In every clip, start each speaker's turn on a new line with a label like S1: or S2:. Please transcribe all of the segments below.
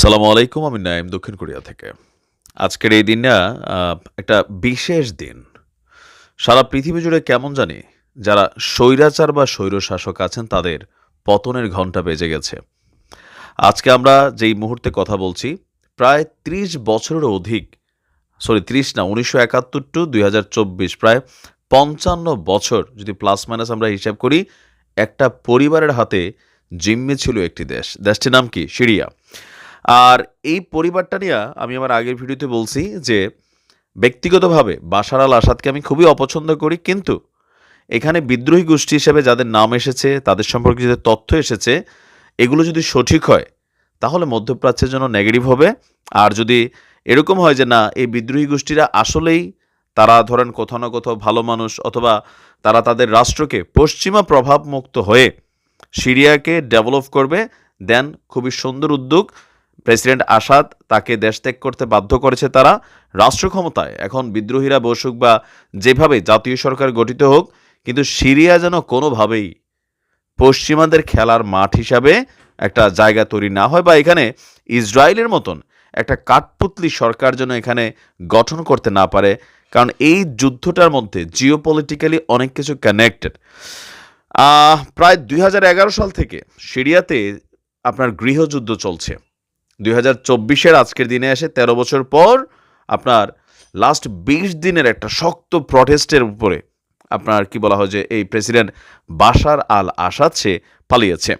S1: সালামু আলাইকুম, আমি নাইম দক্ষিণ কোরিয়া থেকে। আজকের এই দিনটা একটা বিশেষ দিন। সারা পৃথিবী জুড়ে কেমন জানি যারা স্বৈরাচার বা স্বৈর শাসক আছেন, তাদের পতনের ঘণ্টা বেজে গেছে। আজকে আমরা যেই মুহূর্তে কথা বলছি, প্রায় ত্রিশ বছরেরও অধিক, সরি, ত্রিশ না, উনিশশো একাত্তর টু দুই হাজার চব্বিশ, প্রায় পঞ্চান্ন বছর যদি প্লাস মাইনাস আমরা হিসাব করি, একটা পরিবারের হাতে জিম্মে ছিল একটি দেশ। দেশটির নাম কি? সিরিয়া। আর এই পরিবারটা নিয়ে আমি আমার আগের ভিডিওতে বলছি যে ব্যক্তিগতভাবে বাশার আল আসাদকে আমি খুবই অপছন্দ করি, কিন্তু এখানে বিদ্রোহী গোষ্ঠী হিসেবে যাদের নাম এসেছে, তাদের সম্পর্কে যে তথ্য এসেছে, এগুলো যদি সঠিক হয়, তাহলে মধ্যপ্রাচ্যের জন্য নেগেটিভ হবে। আর যদি এরকম হয় যে না, এই বিদ্রোহী গোষ্ঠীরা আসলেই তারা ধরেন কোথাও না কোথাও ভালো মানুষ অথবা তারা তাদের রাষ্ট্রকে পশ্চিমা প্রভাব মুক্ত হয়ে সিরিয়াকে ডেভেলপ করবে দেন খুবই সুন্দর উদ্যোগ। প্রেসিডেন্ট আসাদ তাকে দেশ ত্যাগ করতে বাধ্য করেছে তারা। রাষ্ট্র ক্ষমতায় এখন বিদ্রোহীরা বসুক বা যেভাবে জাতীয় সরকার গঠিত হোক, কিন্তু সিরিয়া যেন কোনোভাবেই পশ্চিমাদের খেলার মাঠ হিসাবে একটা জায়গা তৈরি না হয় বা এখানে ইসরায়েলের মতন একটা কাঠপুতলি সরকার যেন এখানে গঠন করতে না পারে, কারণ এই যুদ্ধটার মধ্যে জিও পলিটিক্যালি অনেক কিছু কানেক্টেড। প্রায় দুই হাজার এগারো সাল থেকে সিরিয়াতে আপনার গৃহযুদ্ধ চলছে। দুই হাজার চব্বিশের আজকের দিনে এসে ১৩ বছর পর আপনার লাস্ট বিশ দিনের একটা শক্ত প্রটেস্টের উপরে আপনার কি বলা হয় যে এই প্রেসিডেন্ট বাশার আল আসাদ সে পালিয়েছে।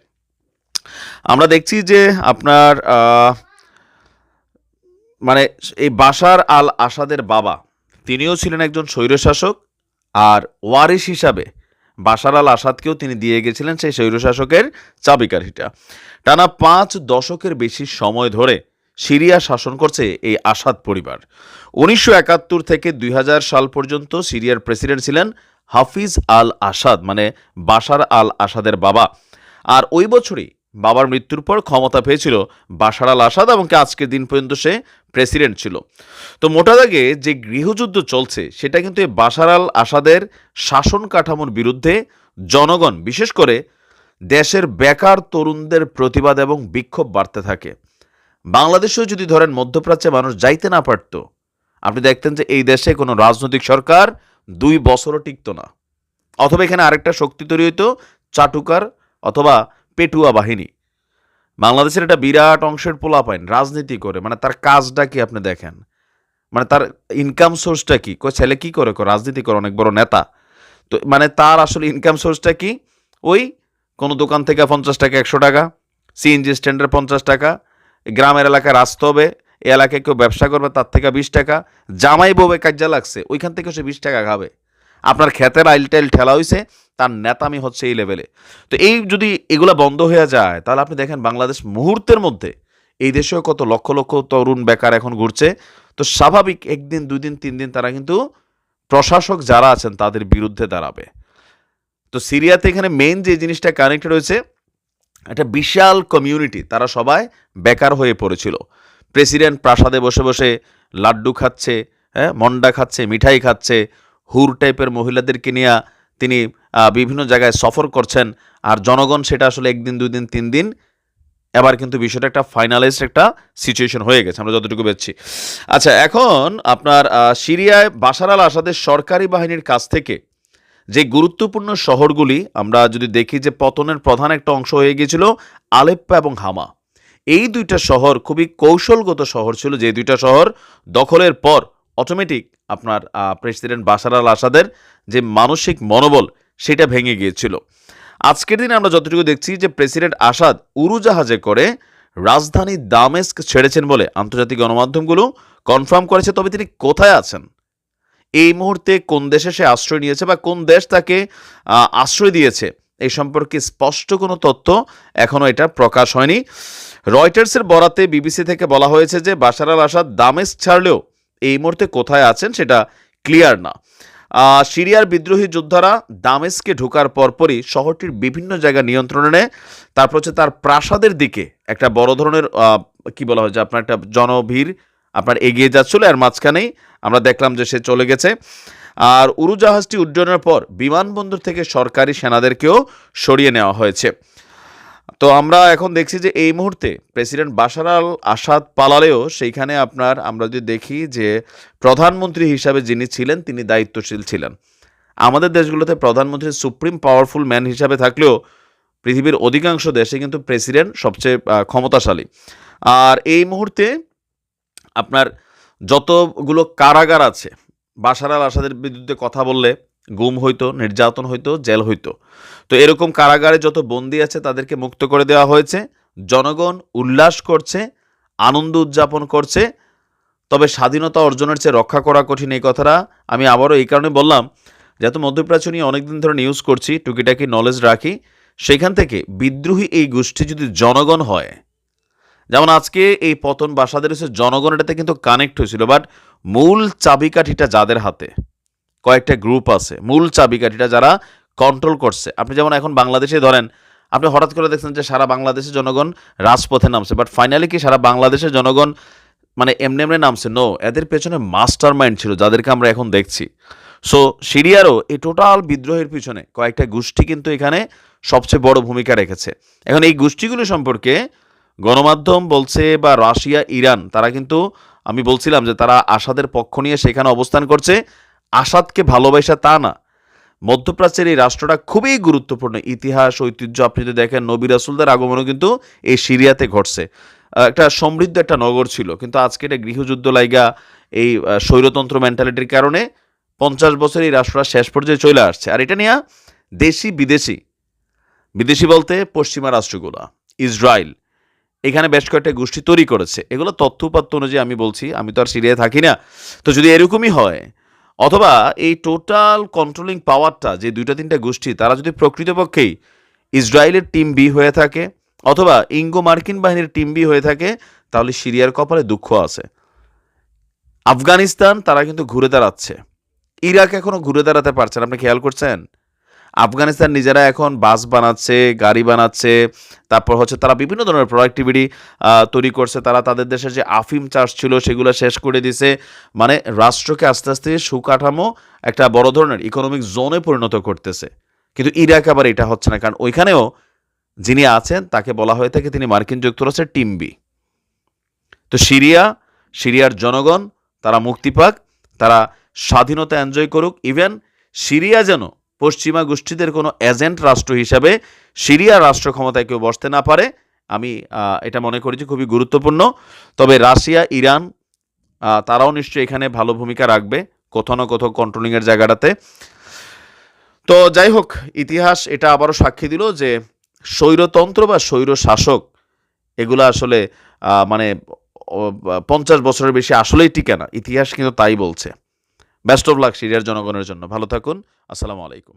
S1: আমরা দেখছি যে আপনার মানে এই বাশার আল আসাদের বাবা, তিনিও ছিলেন একজন স্বৈরশাসক আর ওয়ারিশ হিসাবে বাশার আল আসাদকেও তিনি দিয়ে গেছিলেন সেই স্বৈরশাসকের চাবিকাঠিটা। টানা পাঁচ দশকের বেশি সময় ধরে সিরিয়া শাসন করছে এই আসাদ পরিবার। উনিশশো একাত্তর থেকে দুই হাজার সাল পর্যন্ত সিরিয়ার প্রেসিডেন্ট ছিলেন হাফিজ আল আসাদ মানে বাশার আল আসাদের বাবা। আর ওই বছরই বাবার মৃত্যুর পর ক্ষমতা পেয়েছিল বাশার আল আসাদ এবং আজকের দিন পর্যন্ত সে প্রেসিডেন্ট ছিল। তো মোটা দাগে যে গৃহযুদ্ধ চলছে, সেটা কিন্তু এই বাশার আল আসাদের শাসন কাঠামোর বিরুদ্ধে জনগণ, বিশেষ করে দেশের বেকার তরুণদের প্রতিবাদ এবং বিক্ষোভ বাড়তে থাকে। বাংলাদেশেও যদি ধরেন মধ্যপ্রাচ্যে মানুষ যাইতে না পারত, আপনি দেখতেন যে এই দেশে কোনো রাজনৈতিক সরকার দুই বছরও টিকতো না। অথবা এখানে আরেকটা শক্তি তৈরি হইতো, চাটুকার অথবা পেটুয়া বাহিনী। বাংলাদেশের একটা বিরাট অংশের পোলা পোলাপাইন, রাজনীতি করে মানে তার কাজটা কি আপনি দেখেন? মানে তার ইনকাম সোর্সটা কি? কই ছেলে কি করে? রাজনীতি করে, অনেক বড় নেতা। তো মানে তার আসলে ইনকাম সোর্সটা কি? ওই কোনো দোকান থেকে পঞ্চাশ টাকা, একশো টাকা সিএনজি স্ট্যান্ডের পঞ্চাশ টাকা, গ্রামের এলাকায় রাস্তা হবে এলাকায় কেউ ব্যবসা করবে, তার থেকে বিশ টাকা, জামাই বউবে কাজা লাগছে, ওইখান থেকে সে বিশ টাকা খাবে। আপনার ক্ষেতের আইল টাইল ঠেলা হয়েছে তার নেতামি হচ্ছে এই লেভেলে তো এই যদি এগুলা বন্ধ হয়ে যায়, তাহলে আপনি দেখেন বাংলাদেশ মুহূর্তের মধ্যে এই দেশেও কত লক্ষ লক্ষ তরুণ বেকার এখন ঘুরছে। তো স্বাভাবিক একদিন দুই দিন তিন দিন তারা কিন্তু প্রশাসক যারা আছেন তাদের বিরুদ্ধে দাঁড়াবে। তো সিরিয়াতে এখানে মেন যে জিনিসটা কানেক্টেড রয়েছে একটা বিশাল কমিউনিটি তারা সবাই বেকার হয়ে পড়েছিল। প্রেসিডেন্ট প্রাসাদে বসে বসে লাড্ডু খাচ্ছে হ্যাঁ মন্ডা খাচ্ছে, মিঠাই খাচ্ছে হুর টাইপের মহিলাদেরকে নিয়ে তিনি বিভিন্ন জায়গায় সফর করছেন। আর জনগণ সেটা আসলে একদিন দুই দিন তিন দিন, এবার কিন্তু বিষয়টা একটা ফাইনালাইজড একটা সিচুয়েশন হয়ে গেছে। আমরা যতটুকু পেয়েছি আচ্ছা এখন আপনার সিরিয়ায় বাশার আল আসাদের সরকারি বাহিনীর কাছ থেকে যে গুরুত্বপূর্ণ শহরগুলি আমরা যদি দেখি যে পতনের প্রধান একটা অংশ হয়ে গিয়েছিল আলেপ্পা এবং হামা। এই দুইটা শহর খুবই কৌশলগত শহর ছিল যে দুইটা শহর দখলের পর অটোমেটিক আপনার প্রেসিডেন্ট বাশার আল আসাদের যে মানসিক মনোবল সেটা ভেঙে গিয়েছিল। আজকের দিনে আমরা যতটুকু দেখছি যে প্রেসিডেন্ট আসাদ উড়োজাহাজে করে রাজধানী দামেস্ক ছেড়েছেন বলে আন্তর্জাতিক গণমাধ্যমগুলো কনফার্ম করেছে। তবে তিনি কোথায় আছেন? এই মুহূর্তে কোন দেশে সে আশ্রয় নিয়েছে বা কোন দেশ তাকে আশ্রয় দিয়েছে? এই সম্পর্কে স্পষ্ট কোনো তথ্য এখনও এটা প্রকাশ হয়নি। রয়টার্সের বরাতে বিবিসি থেকে বলা হয়েছে যে বাশার আল আসাদ দামেস্ক ছাড়লেও এই মুহূর্তে কোথায় আছেন সেটা ক্লিয়ার না। সিরিয়ার বিদ্রোহী যোদ্ধারা দামেস্কে ঢোকার পরপরই শহরটির বিভিন্ন জায়গা নিয়ন্ত্রণে নেয়। তারপর হচ্ছে তার প্রাসাদের দিকে একটা বড় ধরনের কি বলা হয় যে আপনার একটা জনভিড় আপনার এগিয়ে যাচ্ছিল আর মাঝখানেই আমরা দেখলাম যে সে চলে গেছে। আর উড়োজাহাজটি উড্ডয়নের পর বিমানবন্দর থেকে সরকারি সেনাদেরকেও সরিয়ে নেওয়া হয়েছে। তো আমরা এখন দেখছি যে এই মুহূর্তে প্রেসিডেন্ট বাশার আল আসাদ পালালেও সেইখানে আপনার আমরা যদি দেখি যে প্রধানমন্ত্রী হিসাবে যিনি ছিলেন, তিনি দায়িত্বশীল ছিলেন। আমাদের দেশগুলোতে প্রধানমন্ত্রী সুপ্রিম পাওয়ারফুল ম্যান হিসাবে থাকলেও পৃথিবীর অধিকাংশ দেশে কিন্তু প্রেসিডেন্ট সবচেয়ে ক্ষমতাশালী। আর এই মুহূর্তে আপনার যতগুলো কারাগার আছে, বাশার আল আসাদের বিরুদ্ধে কথা বললে গুম হইতো, নির্যাতন হইতো, জেল হইতো। তো এরকম কারাগারে যত বন্দী আছে তাদেরকে মুক্ত করে দেওয়া হয়েছে। জনগণ উল্লাস করছে, আনন্দ উদযাপন করছে। তবে স্বাধীনতা অর্জনের চেয়ে রক্ষা করা কঠিন এই কথাটা আমি আবারও এই কারণে বললাম যেহেতু মধ্যপ্রাচ্য নিয়ে অনেকদিন ধরে নিউজ করছি, টুকিটাকি নলেজ রাখি। সেখান থেকে বিদ্রোহী এই গোষ্ঠী যদি জনগণ হয়, যেমন আজকে এই পতন বাসাদের জনগণ এটাতে কিন্তু কানেক্ট হয়েছিল বাট মূল চাবিকাঠিটা যাদের হাতে? কয়েকটা গ্রুপ আছে। মূল চাবিকাঠিটা যারা কন্ট্রোল করছে। আপনি যেমন এখন বাংলাদেশে ধরেন, আপনি হঠাৎ করে দেখছেন যে সারা বাংলাদেশের জনগণ রাজপথে নামছে বাট ফাইনালি কি সারা বাংলাদেশের জনগণ মানে এমনি এমনি নামছে? নো এদের পেছনে মাস্টার মাইন্ড ছিল, যাদেরকে আমরা এখন দেখছি। সো সিরিয়ারও এই টোটাল বিদ্রোহের পিছনে কয়েকটা গোষ্ঠী কিন্তু এখানে সবচেয়ে বড় ভূমিকা রেখেছে। এখন এই গোষ্ঠীগুলো সম্পর্কে গণমাধ্যম বলছে বা রাশিয়া, ইরান, তারা কিন্তু, আমি বলছিলাম যে তারা আসাদের পক্ষ নিয়ে সেখানে অবস্থান করছে। আসাদকে ভালোবাসা তা না। মধ্যপ্রাচ্যের এই রাষ্ট্রটা খুবই গুরুত্বপূর্ণ। ইতিহাস, ঐতিহ্য, আপনি যদি দেখেন নবী রাসুলদের আগমনও কিন্তু এই সিরিয়াতে ঘটছে। একটা সমৃদ্ধ একটা নগর ছিল, কিন্তু আজকে এটা গৃহযুদ্ধ লাইগা এই স্বৈরতন্ত্র মেন্টালিটির কারণে পঞ্চাশ বছর এই রাষ্ট্রটা শেষ পর্যায়ে চলে আসছে। আর এটা নিয়ে দেশি বিদেশি বিদেশি বলতে পশ্চিমা রাষ্ট্রগুলো, ইসরায়েল, এখানে বেশ কয়েকটা গোষ্ঠী তৈরি করেছে। এগুলো তথ্য অনুযায়ী আমি বলছি, আমি তো আর সিরিয়ায় থাকি না। তো যদি এরকমই হয় অথবা এই টোটাল কন্ট্রোলিং পাওয়ারটা যে দুইটা তিনটা গোষ্ঠী, তারা যদি প্রকৃতপক্ষেই ইসরায়েলের টিম বি হয়ে থাকে অথবা ইঙ্গো মার্কিন বাহিনীর টিম বি হয়ে থাকে, তাহলে সিরিয়ার কপালে দুঃখ আছে। আফগানিস্তান তারা কিন্তু ঘুরে দাঁড়াচ্ছে। ইরাক এখনও ঘুরে দাঁড়াতে পারছেন আপনি খেয়াল করছেন? আফগানিস্তান নিজেরা এখন বাস বানাচ্ছে, গাড়ি বানাচ্ছে, তারপর হচ্ছে তারা বিভিন্ন ধরনের প্রোডাক্টিভিটি তৈরি করছে। তারা তাদের দেশে যে আফিম চাষ ছিল সেগুলো শেষ করে দিছে। মানে রাষ্ট্রকে আস্তে আস্তে সুকাঠামো একটা বড় ধরনের ইকোনমিক জোনে পরিণত করতেছে। কিন্তু ইরাক আবার এটা হচ্ছে না। কারণ ওইখানেও যিনি আছেন, তাকে বলা হয়ে থাকে তিনি মার্কিন যুক্তরাষ্ট্রের টিম বি। তো সিরিয়া, সিরিয়ার জনগণ, তারা মুক্তি পাক, তারা স্বাধীনতা এনজয় করুক। ইভেন সিরিয়া যেন পশ্চিমা গোষ্ঠীদের কোনো এজেন্ট রাষ্ট্র হিসাবে সিরিয়া রাষ্ট্র ক্ষমতায় কেউ বসতে না পারে, আমি এটা মনে করি যে খুবই গুরুত্বপূর্ণ। তবে রাশিয়া, ইরান তারাও নিশ্চয়ই এখানে ভালো ভূমিকা রাখবে, কোথাও না কোথাও কন্ট্রোলিংয়ের জায়গাটাতে। তো যাই হোক, ইতিহাস এটা আবারও সাক্ষী দিল যে স্বৈরতন্ত্র বা স্বৈর শাসক এগুলো আসলে মানে পঞ্চাশ বছরের বেশি আসলেই টিকে না, ইতিহাস কিন্তু তাই বলছে। বেস্ট অফ লাক সিরিয়ার জনগণের জন্য, ভালো থাকুন। আসসালামু আলাইকুম